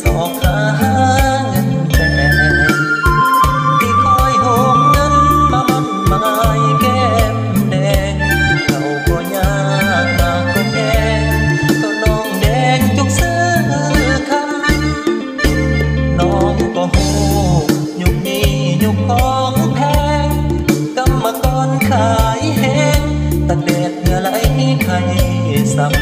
สอบหาเงินแฟนที่คอยโหมเงินมามัดหมายแก้มแดงเราก็ยากมากก็แพงก็น้องแดงจุกซื้อคำน้องก็โหยุกนี้ยุกของแพงกรรมกรขายแหงตะเด็ดเหงื่อไหลไข่สับ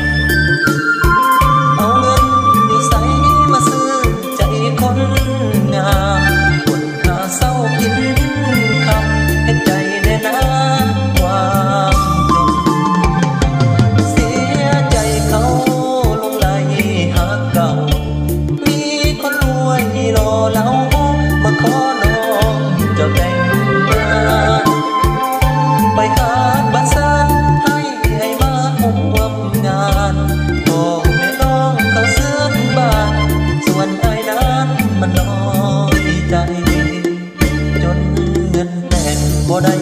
แต่